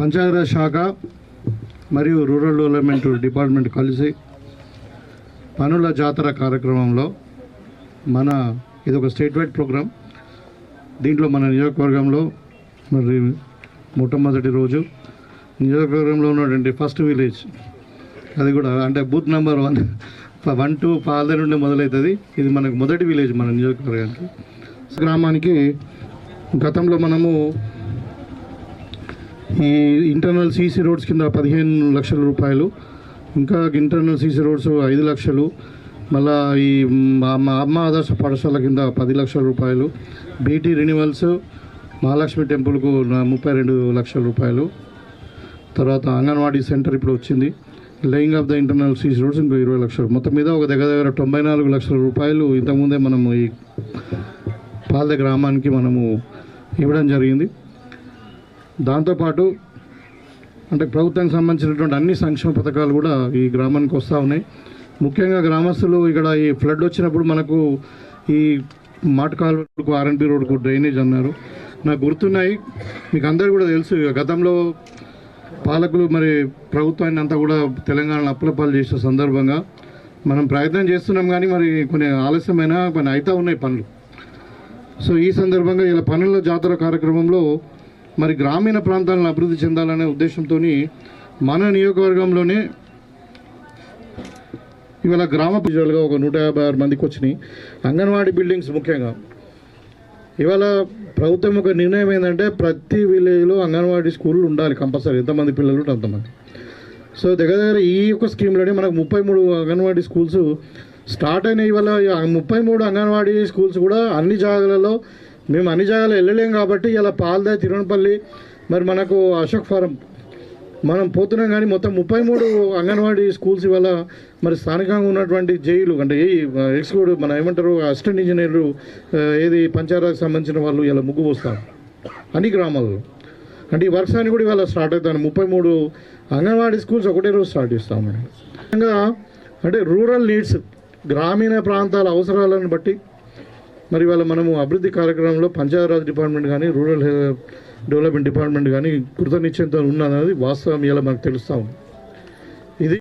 పంచాయతీరాజ్ శాఖ మరియు rural development department కలిసి పనుల జాతర కార్యక్రమంలో మన ఇది ఒక స్టేట్ వైడ్ ప్రోగ్రాం దీంట్లో మన నియోజకవర్గంలో మరి మొట్టమొదటి రోజు నియోజకవర్గంలో ఉన్నటువంటి ఫస్ట్ విలేజ్ అది కూడా అంటే booth number one one two పాలదే నుండి మొదలవుతుంది ఇది మనకు మొదటి విలేజ్ మన నియోజకవర్గానికి. గ్రామానికి గతంలో మనము ఈ ఇంటర్నల్ సీసీ రోడ్స్ కింద పదిహేను లక్షల రూపాయలు ఇంకా ఇంటర్నల్ సీసీ రోడ్స్ ఐదు లక్షలు మళ్ళా ఈ అమ్మ ఆదర్శ పాఠశాల కింద పది లక్షల రూపాయలు బీటీ రెన్యువల్స్ మహాలక్ష్మి టెంపుల్కు ముప్పై రెండు లక్షల రూపాయలు తర్వాత అంగన్వాడీ సెంటర్ ఇప్పుడు వచ్చింది. Laying of the internal CC roads ఇంకో ఇరవై లక్షలు. మొత్తం మీద ఒక దగ్గర దగ్గర తొంభై నాలుగు లక్షల రూపాయలు ఇంతకుముందే మనము ఈ పాలద గ్రామానికి మనము ఇవ్వడం జరిగింది. దాంతోపాటు అంటే ప్రభుత్వానికి సంబంధించినటువంటి అన్ని సంక్షేమ పథకాలు కూడా ఈ గ్రామానికి వస్తూ ఉన్నాయి. ముఖ్యంగా గ్రామస్తులు ఇక్కడ ఈ ఫ్లడ్ వచ్చినప్పుడు మనకు ఈ మాట కాలువకు ఆర్ఎన్బి రోడ్కు డ్రైనేజ్ అన్నారు. నాకు గుర్తున్నాయి. మీకు అందరు కూడా తెలుసు గతంలో పాలకులు మరి ప్రభుత్వాన్ని అంతా కూడా తెలంగాణలో అప్పులపాలు చేసే సందర్భంగా మనం ప్రయత్నం చేస్తున్నాం కానీ మరి కొన్ని ఆలస్యమైన కొన్ని అవుతూ ఉన్నాయి పనులు. సో ఈ సందర్భంగా ఇలా పనుల జాతర కార్యక్రమంలో మరి గ్రామీణ ప్రాంతాలను అభివృద్ధి చెందాలనే ఉద్దేశంతో మన నియోజకవర్గంలోనే ఇవాళ గ్రామ ప్రజలుగా ఒక నూట యాభై ఆరు మందికి వచ్చినాయి. అంగన్వాడీ బిల్డింగ్స్ ముఖ్యంగా. ఇవాళ ప్రభుత్వం ఒక నిర్ణయం ఏంటంటే ప్రతి విలేజ్లో అంగన్వాడీ స్కూళ్ళు ఉండాలి కంపల్సరీ. ఎంతమంది పిల్లలు ఉంటే అంతమంది. సో దగ్గర దగ్గర ఈ యొక్క స్కీమ్లోనే మనకు ముప్పై మూడు అంగన్వాడీ స్కూల్స్ స్టార్ట్ అయిన ఇవాళ ముప్పై మూడు అంగన్వాడీ స్కూల్స్ కూడా అన్ని జాగాలలో మేము అన్ని జాగాలో వెళ్ళలేం కాబట్టి ఇలా పాల్దాయ్ తిరువనపల్లి మరి మనకు అశోక్ ఫారం. మనం పోతున్నాం కానీ మొత్తం ముప్పై మూడు అంగన్వాడీ స్కూల్స్ ఇవాళ మరి స్థానికంగా ఉన్నటువంటి జైలు అంటే ఏ ఎక్స్క్యూడ్ మన ఏమంటారు అసిస్టెంట్ ఇంజనీర్లు ఏది పంచాయతీకి సంబంధించిన వాళ్ళు ఇలా ముగ్గు పోస్తారు అన్ని గ్రామాల్లో. అంటే ఈ వర్క్స్ అని కూడా ఇవాళ స్టార్ట్ అవుతాను ముప్పై మూడు అంగన్వాడీ స్కూల్స్ ఒకటే రోజు స్టార్ట్ చేస్తాం మనం. అంటే రూరల్ నీడ్స్ గ్రామీణ ప్రాంతాల అవసరాలను బట్టి మరి వాళ్ళ మనము అభివృద్ధి కార్యక్రమంలో పంచాయతీరాజ్ డిపార్ట్మెంట్ కానీ రూరల్ డెవలప్మెంట్ డిపార్ట్మెంట్ కానీ కృతనిశ్చయంతో ఉన్నది వాస్తవం ఇలా మనకు తెలుస్తా ఉంది. ఇది